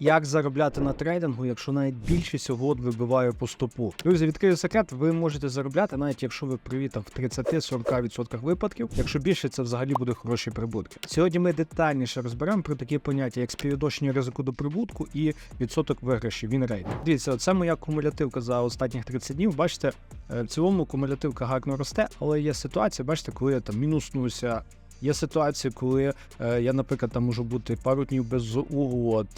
Як заробляти на трейдингу, якщо навіть більшість угод вибиває по стопу? Друзі, відкрию секрет, ви можете заробляти, навіть якщо ви привіт в 30-40% випадків, якщо більше це взагалі буде хороші прибутки. Сьогодні ми детальніше розберемо про такі поняття, як співвідношення ризику до прибутку і відсоток виграшів. Він рейд. Дивіться, це моя кумулятивка за останніх 30 днів. Бачите, е, в цілому кумулятивка гарно росте, але є ситуація, бачите, коли я там мінуснуся. Є ситуації, коли е, я, наприклад, там можу бути пару днів без угод.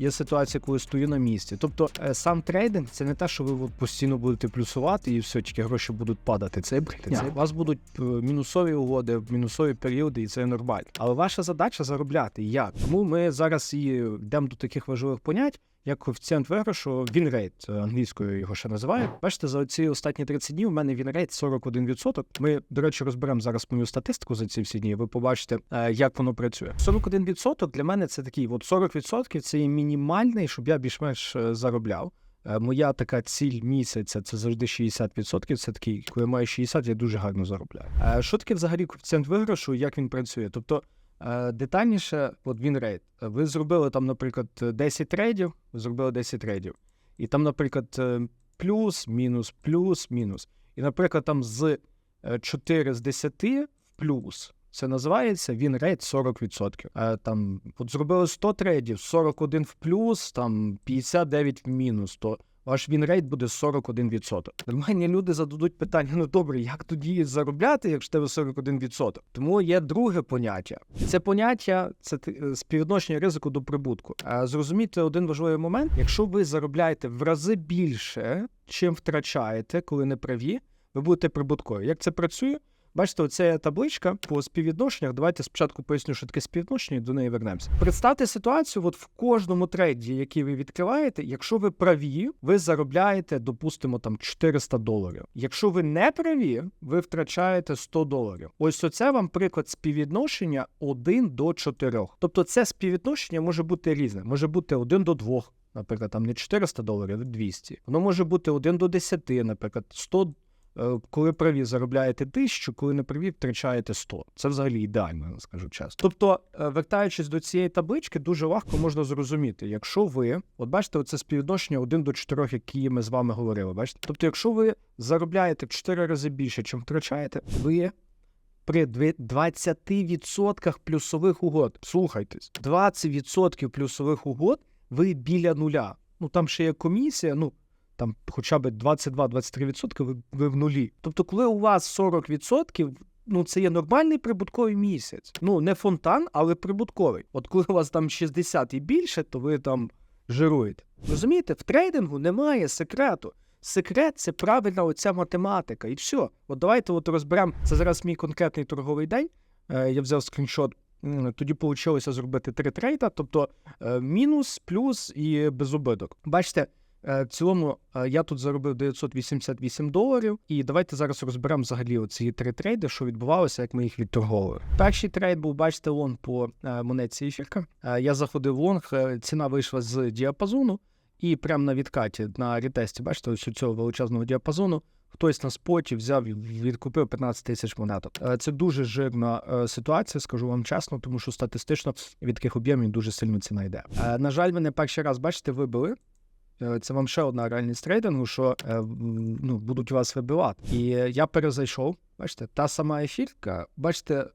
Є ситуація, коли стою на місці. Тобто е, сам трейдинг це не те, що ви от постійно будете плюсувати і все, тільки гроші будуть падати. Це брехня. У вас будуть е, мінусові угоди, мінусові періоди, і це нормально. Але ваша задача заробляти. Як? Тому ми зараз і йдемо до таких важливих понять. Як коефіцієнт виграшу, вінрейт е, англійською його ще називають. Бачите, за ці останні 30 днів у мене вінрейт 41%. Ми, до речі, розберемо зараз мою статистику за ці всі дні. Ви побачите, як воно працює. 41% для мене це такий, от 40% це є мінімальний, щоб я більш-менш е, заробляв. Е, Моя така ціль місяця це завжди 60%. Це такий, коли я маю 60, я дуже гарно заробляю. Е, Що таке взагалі коефіцієнт виграшу, як він працює? Тобто Детальніше, от він рейд. Ви зробили там, наприклад, 10 трейдів, ви зробили 10 трейдів. І там, наприклад, плюс, мінус, плюс, мінус. І, наприклад, там з е, 4 з 10 в плюс. Це називається він рейд 40%. Е, Там, от зробили 100 трейдів, 41 в плюс, там 59 в мінус. То ваш вінрейт буде 41%. Нормальні люди зададуть питання: ну добре, як тоді заробляти, якщо тебе 41%? Тому є друге поняття. Це поняття це е, співвідношення ризику до прибутку. А зрозумійте один важливий момент: якщо ви заробляєте в рази більше, чим втрачаєте, коли не праві, ви будете прибуткові. Як це працює? Бачите, оця табличка по співвідношеннях. Давайте спочатку поясню, що таке співвідношення, і до неї вернемося. Представте ситуацію, от в кожному трейді, який ви відкриваєте, якщо ви праві, ви заробляєте, допустимо, там 400 доларів. Якщо ви не праві, ви втрачаєте 100 доларів. Ось оце вам приклад співвідношення 1 до 4. Тобто це співвідношення може бути різне, може бути 1 до 2. Наприклад, там не 400 доларів, а 200. Воно може бути 1 до 10, наприклад, 100 Е, коли праві заробляєте тисячу, коли не праві втрачаєте 100. Це взагалі ідеально, скажу чесно. Тобто, е, вертаючись до цієї таблички, дуже легко можна зрозуміти, якщо ви, от бачите, оце співвідношення 1 до 4, які ми з вами говорили. Бачите? Тобто, якщо ви заробляєте в 4 рази більше, чим втрачаєте, ви. При 20% плюсових угод, слухайтесь, 20% плюсових угод ви біля нуля. Ну там ще є комісія, ну там хоча б 22-23% ви, ви в нулі. Тобто, коли у вас 40%, ну це є нормальний прибутковий місяць. Ну не фонтан, але прибутковий. От коли у вас там 60 і більше, то ви там жируєте. Розумієте, в трейдингу немає секрету. Секрет це правильна оця математика, і все. От давайте от розберемо. Це зараз мій конкретний торговий день. Е, я взяв скріншот. Тоді вийшло зробити три трейда, тобто е, мінус, плюс і без убиток. Бачите, В цілому е, я тут заробив 988 доларів, і давайте зараз розберемо взагалі оці три трейди, що відбувалося, як ми їх відторговували. Перший трейд був, бачите, лонг по е, монетці ефірка. Е, Я заходив в лонг, е, ціна вийшла з діапазону, і прямо на відкаті на ретесті, бачите, ось у цього величезного діапазону. Хтось на споті взяв і відкупив 15 тисяч монеток. Е, Це дуже жирна е, ситуація, скажу вам чесно, тому що статистично від таких об'ємів дуже сильно ціна йде. Е, На жаль, мене перший раз, бачите, вибили. Е, Це вам ще одна реальність трейдингу, що е, ну, будуть вас вибивати. І е, я перезайшов. Бачите, та сама ефірка. Бачите,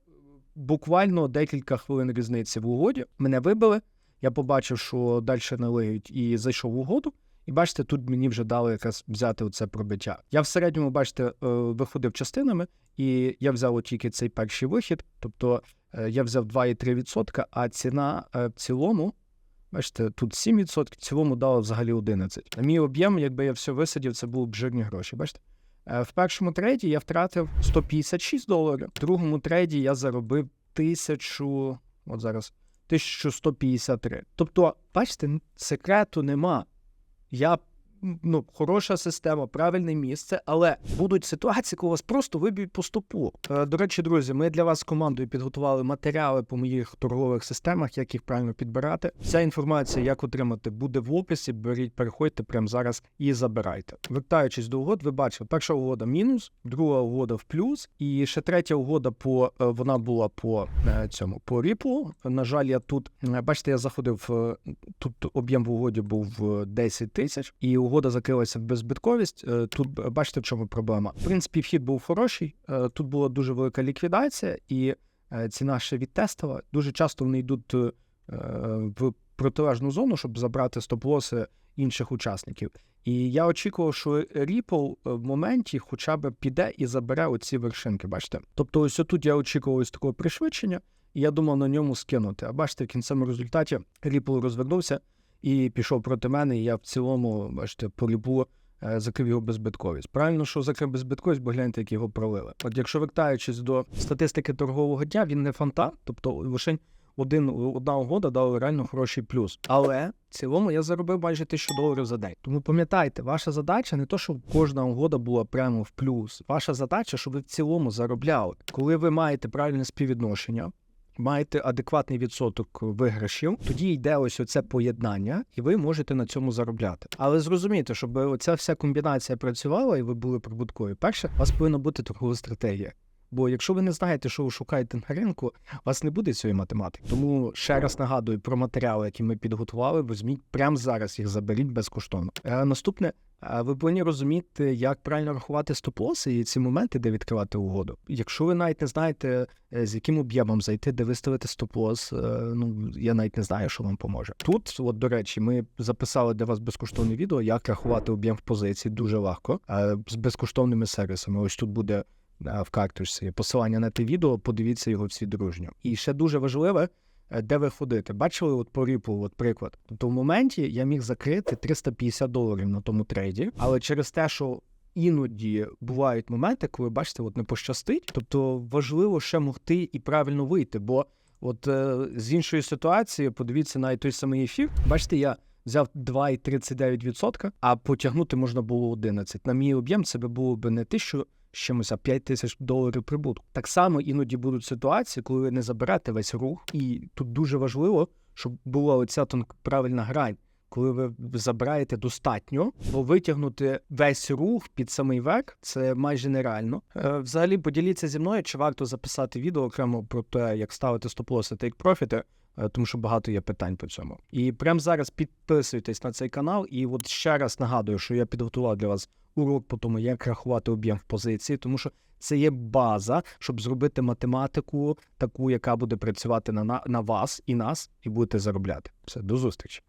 буквально декілька хвилин різниці в угоді. Мене вибили. Я побачив, що далі не лиють, і зайшов в угоду. І бачите, тут мені вже дали якраз взяти оце пробиття. Я в середньому, бачите, виходив частинами, і я взяв тільки цей перший вихід. Тобто я взяв 2,3%, а ціна в цілому. Бачите, тут 7%, в цілому дало взагалі 11%. На мій об'єм, якби я все висадів, це були б жирні гроші. Бачите? Е, В першому трейді я втратив 156 доларів, в другому трейді я заробив 1000, от зараз, 1153. Тобто, бачите, секрету нема. Я ну, хороша система, правильне місце, але будуть ситуації, коли вас просто виб'ють по стопу. Е, До речі, друзі, ми для вас командою підготували матеріали по моїх торгових системах, як їх правильно підбирати. Вся інформація, як отримати, буде в описі. Беріть, переходьте прямо зараз і забирайте. Вертаючись до угод, ви бачили, перша угода мінус, друга угода в плюс, і ще третя угода по е, вона була по е, цьому по ріплу. На жаль, я тут бачите, я заходив тут об'єм в угоді був е, 10 тисяч, і угода закрилася в беззбитковість. Е, Тут бачите, в чому проблема. В принципі, вхід був хороший. е, Тут була дуже велика ліквідація, і е, ціна ще відтестила. Дуже часто вони йдуть в протилежну зону, щоб забрати стоп-лоси інших учасників. І я очікував, що Ripple в моменті хоча б піде і забере оці вершинки. Бачите? Тобто, ось тут я очікував ось такого пришвидшення, і я думав на ньому скинути. А бачите, в кінцевому результаті Ripple розвернувся і пішов проти мене. І я в цілому, бачите, по Ripple е, закрив його беззбитковість. Правильно, що закрив беззбитковість, бо гляньте, як його пролили. От якщо вертаючись до статистики торгового дня, він не фонтан, тобто лише один одна угода дала реально хороший плюс. Але в цілому я заробив майже тисячу доларів за день. Тому пам'ятайте, ваша задача не то, щоб кожна угода була прямо в плюс. Ваша задача, щоб ви в цілому заробляли. Коли ви маєте правильне співвідношення. Маєте адекватний відсоток виграшів, тоді йде ось оце поєднання, і ви можете на цьому заробляти. Але зрозумійте, щоб оця вся комбінація працювала і ви були прибуткові. Перше, у вас повинна бути торгова стратегія. Бо якщо ви не знаєте, що ви шукаєте на ринку, у вас не буде цієї математики. Тому ще раз нагадую про матеріали, які ми підготували. Візьміть прямо зараз їх заберіть безкоштовно. Е, наступне. Ви повинні розуміти, як правильно рахувати стоп-лоси і ці моменти, де відкривати угоду. Якщо ви навіть не знаєте, е, з яким об'ємом зайти, де виставити стоп-лос, е, ну я навіть не знаю, що вам поможе. Тут, от до речі, ми записали для вас безкоштовне відео, як рахувати об'єм в позиції дуже легко е, з безкоштовними сервісами. Ось тут буде в карточці посилання на те відео, подивіться його всі дружньо. І ще дуже важливе, де ви ходите. Бачили от по ріпу, от приклад. Тобто в моменті я міг закрити 350 доларів на тому трейді, але через те, що іноді бувають моменти, коли бачите, от не пощастить. Тобто важливо ще могти і правильно вийти. Бо от е, з іншої ситуації, подивіться навіть той самий ефір. Бачите, я взяв 2,39%, а потягнути можна було 11. На мій об'єм це було б не 1000 з чимось, а 5 тисяч доларів прибутку. Так само іноді будуть ситуації, коли ви не заберете весь рух, і тут дуже важливо, щоб була оця тонка правильна грань. Коли ви забираєте достатньо, бо витягнути весь рух під самий верх це майже нереально. Е, взагалі, поділіться зі мною, чи варто записати відео окремо про те, як ставити стоп-лоси та профіти, тому що багато є питань по цьому. І прямо зараз підписуйтесь на цей канал. І от ще раз нагадую, що я підготував для вас урок по тому, як рахувати об'єм в позиції, тому що це є база, щоб зробити математику, таку, яка буде працювати на, на, на вас і нас, і будете заробляти. Все, до зустрічі.